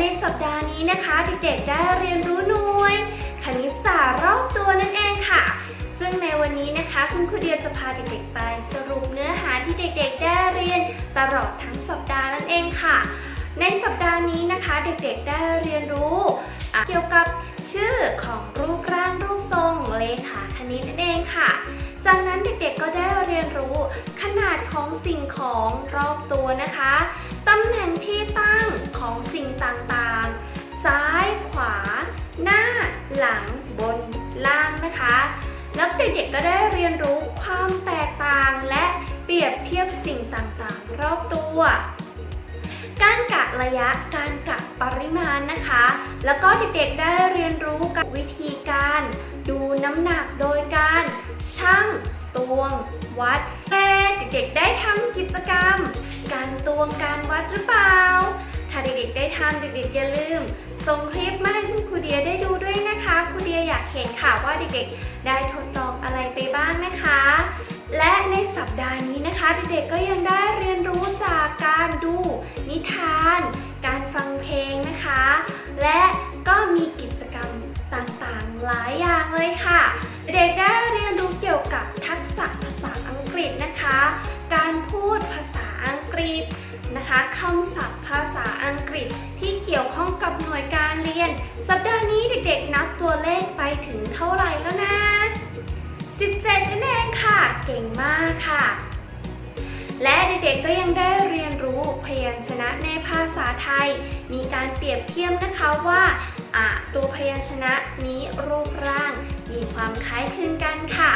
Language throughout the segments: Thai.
ในสัปดาห์นี้นะคะเด็กๆได้เรียนรู้หน่วย คณิตศาสตร์รอบตัวนั่นเองค่ะ ซึ่งในวันนี้นะคะคุณครูเดียจะพาเด็กๆไปสรุปเนื้อหาที่เด็กๆได้เรียนตลอดทั้งสัปดาห์นั่นเองค่ะ ในสัปดาห์นี้นะคะเด็กๆได้เรียนรู้เกี่ยวกับชื่อของรูปร่างรูปทรงเลขาคณิตนั่นเองค่ะ จากนั้นเด็กๆก็ได้เรียนรู้ขนาดของสิ่งของรอบตัวนะคะำแหน่งที่ตั้งของสิ่งต่างๆ ซ้ายขวา หน้า หลัง บน ล่างนะคะ แล้วเด็กๆก็ได้เรียนรู้ความแตกต่างและเปรียบเทียบสิ่งต่างๆ รอบตัว การกะระยะ การกะปริมาณนะคะ แล้วก็เด็กๆได้เรียนรู้กับวิธีการ ดูน้ำหนักโดยการชั่งตวง วัดแต่เด็กๆได้ทำกิจกรรม การตวงการวัดหรือเปล่า ถ้าเด็กๆได้ทำเด็กๆอย่าลืมส่งคลิปมาให้คุณครูเดียได้ดูด้วยนะคะครูเดียอยากเห็นค่ะว่าเด็กๆ ได้ทดลองอะไรไปบ้างนะคะ และในสัปดาห์นี้นะคะ เด็กๆก็ยังได้เรียนรู้จากการดูนิทาน การฟังเพลงนะคะ และก็มีกิจกรรมต่างๆ หลายอย่างเลยค่ะ เด็กได้เรียนรู้เกี่ยวกับทักษะ ฤษนะคะ การพูดภาษาอังกฤษนะคะคำศัพท์ภาษาอังกฤษที่เกี่ยวข้องกับหน่วยการเรียน สัปดาห์นี้เด็กๆ นับตัวเลขไปถึงเท่าไหร่แล้วนะ 17นั่นเองค่ะ เก่งมากค่ะ และเด็กๆ ก็ยังได้เรียนรู้พยัญชนะในภาษาไทย มีการเปรียบเทียบนะคะว่าอะตัวพยัญชนะนี้รูปร่าง มีความคล้ายคลึงกันค่ะ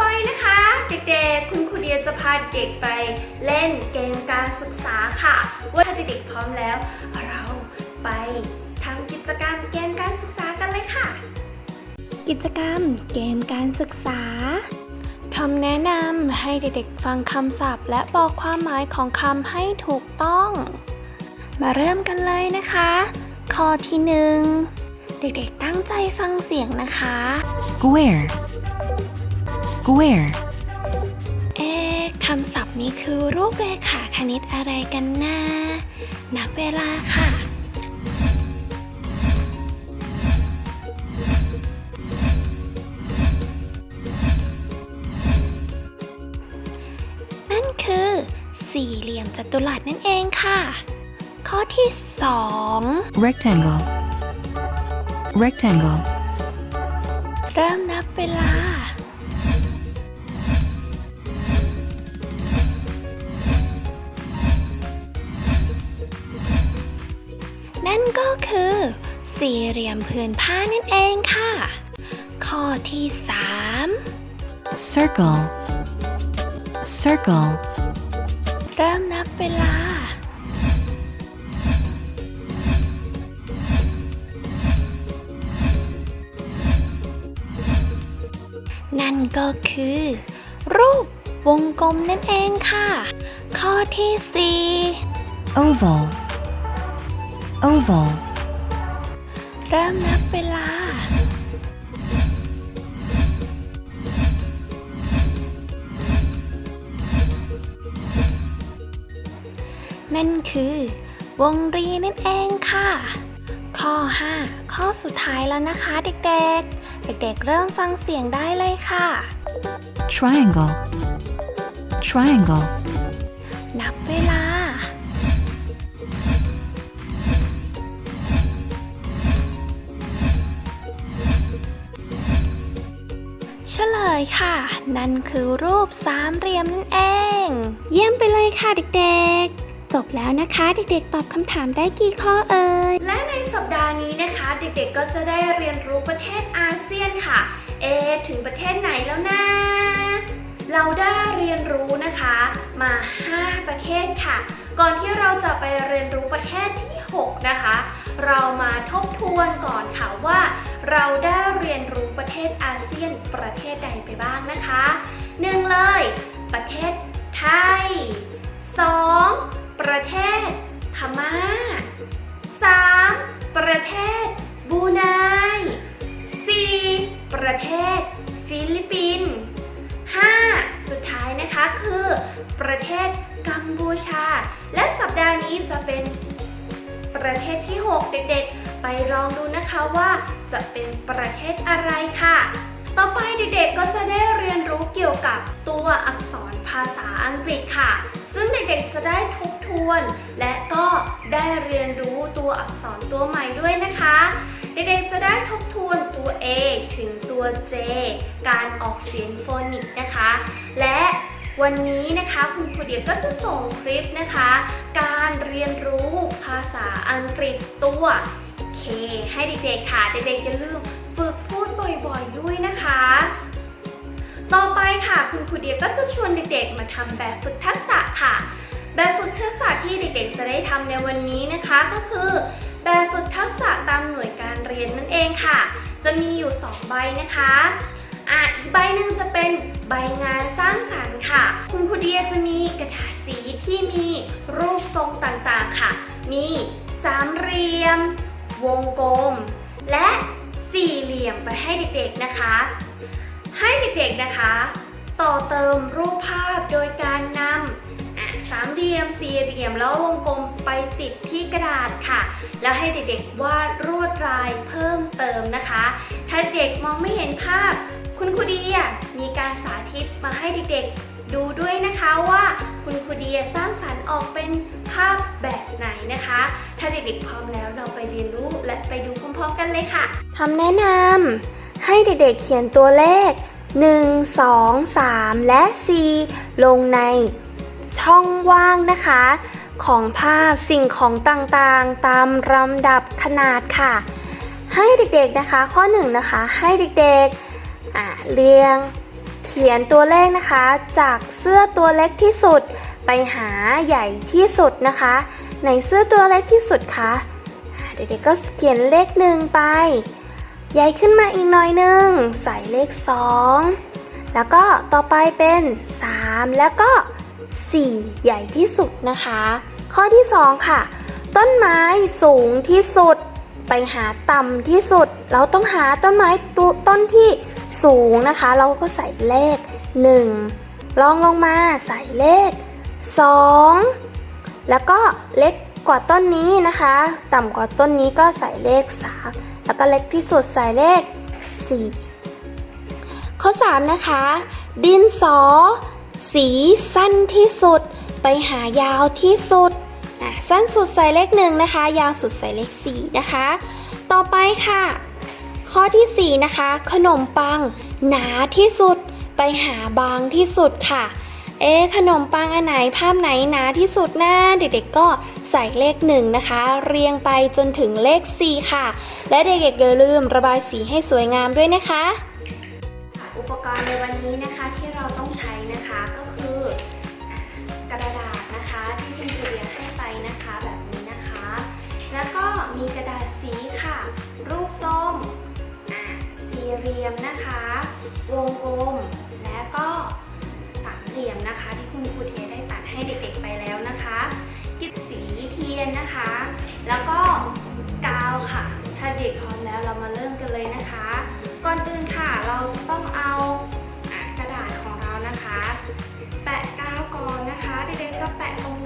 ไปนะคะ เด็กๆ คุณครูเดียจะพาเด็กไปเล่นเกมการศึกษาค่ะ ว่าถ้าเด็กๆพร้อมแล้ว เราไปทำกิจกรรมเกมการศึกษากันเลยค่ะ กิจกรรมเกมการศึกษาคำแนะนำให้เด็กๆฟังคำศัพท์ และบอกความหมายของคำให้ถูกต้อง มาเริ่มกันเลยนะคะ ข้อที่หนึ่งเด็กๆตั้งใจฟังเสียงนะคะ square square เอ๊ะคำศัพท์นี้คือรูปเรขาคณิตอะไรกันนะนับเวลาค่ะ นั่นคือ สี่เหลี่ยมจัตุรัสนั่นเองค่ะ ข้อที่สอง rectangle rectangle เริ่มนับเวลา สี่เหลี่ยมผืนผ้านั่นเองค่ะ ข้อที่ 3 circle circle เริ่มนับเวลา นั่นก็คือ รูปวงกลมนั่นเองค่ะ ข้อที่ oval oval 4 เริ่มนับเวลา นั่นคือ วงรีนั่นเองค่ะ ข้อ 5 ข้อสุดท้ายแล้วนะคะเด็กๆ เด็กๆ เริ่มฟังเสียงได้เลยค่ะ triangle triangle เลยค่ะ นั่นคือรูปสามเหลี่ยมนั่นเอง เยี่ยมไปเลยค่ะเด็กๆ จบแล้วนะคะเด็กๆ ตอบคำถามได้กี่ข้อเอ่ย และในสัปดาห์นี้นะคะ เด็กๆ ก็จะได้เรียนรู้ประเทศอาเซียนค่ะ เอ ถึงประเทศไหนแล้วนะ เราได้เรียนรู้นะคะ มา 5 ประเทศค่ะ ก่อนที่เราจะไปเรียนรู้ประเทศที่ 6 นะคะ เรามาทบทวนก่อนค่ะว่า เราได้เรียนรู้ประเทศอาเซียนประเทศใดไปบ้างนะคะหนึ่งเลย ประเทศที่ 6 เด็กๆ ไปลองดูนะคะว่าจะเป็นประเทศอะไรค่ะ ต่อไปเด็กๆก็จะได้เรียนรู้เกี่ยวกับตัวอักษรภาษาอังกฤษค่ะ ซึ่งเด็กๆจะได้ทบทวน และก็ได้เรียนรู้ตัวอักษรตัวใหม่ด้วยนะคะ เด็กๆจะได้ทบทวนตัว A ถึงตัว J การออกเสียงโฟนิกนะคะ และ วันนี้นะคะคุณครูเดียก็จะส่งคลิปนะคะ การเรียนรู้ภาษาอังกฤษตัว K ให้เด็กๆค่ะ เด็กๆอย่าลืมฝึกพูดบ่อยๆด้วยนะคะ ต่อไปค่ะคุณครูเดียก็จะชวนเด็กๆ มาทำแบบฝึกทักษะค่ะ แบบฝึกทักษะที่เด็กๆ จะได้ทำในวันนี้นะคะก็คือแบบฝึกทักษะตามหน่วยการเรียนนั่นเองค่ะ จะมีอยู่ 2 ใบนะคะ อะอีกใบหนึ่งจะเป็นใบงานสร้างสรรค์ค่ะ คุณครูเดียจะมีกระดาษสีที่มีรูปทรงต่างๆค่ะ มีสามเหลี่ยม วงกลม และสี่เหลี่ยมไปให้เด็กๆนะคะ ให้เด็กๆนะคะ ต่อเติมรูปภาพโดยการนำสามเหลี่ยมสี่เหลี่ยมแล้ววงกลมไปติดที่กระดาษค่ะ แล้วให้เด็กๆวาดลวดลายเพิ่มเติมนะคะ ถ้าเด็กมองไม่เห็นภาพ คุณครูเดียมีการสาธิตมาให้เด็กๆ ดูด้วยนะคะว่าคุณครูเดียสร้างสรรค์ออกเป็นภาพแบบไหนนะคะ ถ้าเด็กๆพร้อมแล้วเราไปเรียนรู้และไปดูพร้อมๆกันเลยค่ะคำแนะนำให้เด็กๆเขียนตัวเลข 1 2 3 และ 4 ลงในช่องว่างนะคะ ของภาพสิ่งของต่างๆ ตามลำดับขนาดค่ะ ให้เด็กๆนะคะ ข้อ 1นงนะคะ ให้เด็กๆ อะเรียงเขียนตัวเลขนะคะ จากเสื้อตัวเล็กที่สุด ไปหาใหญ่ที่สุดนะคะในเสื้อตัวเล็กที่สุดคะ่ะเด็กๆก็เขียนเลขหนึ่งไป ใหญ่ขึ้นมาอีกหน่อยหนึ่งใส่เลข2แล้วก็ต่อไปเป็น3แล้วก็4ใหญ่ที่สุดนะคะ ข้อที่2ค่ะ ต้นไม้สูงที่สุด ไปหาต่ำที่สุด เราต้องหาต้นไม้ตัวต้นที่ สูงนะคะ เราก็ใส่เลข 1 ลองลงมาใส่เลข 2 แล้วก็เล็กกว่าต้นนี้นะคะ ต่ำกว่าต้นนี้ก็ใส่เลข 3 แล้วก็เล็กที่สุดใส่เลข 4 ข้อ 3 นะคะ ดินสอ สีสั้นที่สุด ไปหายาวที่สุดอะสั้นสุดใส่เลขหนึ่งนะคะ ยาวสุดใส่เลข4นะคะ ต่อไปค่ะ ข้อที่ 4 นะคะ ขนมปัง หนาที่สุด ไปหาบางที่สุดค่ะ เอ๊ขนมปังอันไหนภาพไหนหนาที่สุดนะเด็กๆก็ใส่เลขหนึ่งนะคะ เรียงไปจนถึงเลข 4 ค่ะ และเด็กๆอย่าลืมระบายสีให้สวยงามด้วยนะคะ อุปกรณ์ในวันนี้นะคะที่เราต้องใช้ เหลี่ยมนะคะ วงกลมและก็สามเหลี่ยมนะคะ ที่คุณครูเทได้ตัดให้เด็กๆไปแล้วนะคะกิบสีเทียนนะคะ แล้วก็กาวค่ะ ถ้าเด็กพร้อมแล้วเรามาเริ่มกันเลยนะคะ ก่อนอื่นค่ะเราจะต้องเอากระดาษของเรานะคะ แปะกาวก่อนนะคะเด็กๆจะแปะตรง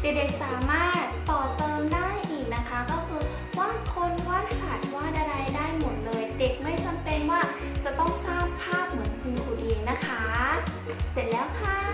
เด็กๆสามารถต่อเติมได้อีกนะคะ ก็คือวาดคนวาดสัตว์วาดอะไรได้หมดเลย เด็กไม่จำเป็นว่าจะต้องสร้างภาพเหมือนคุณครูเองนะคะ เสร็จแล้วค่ะ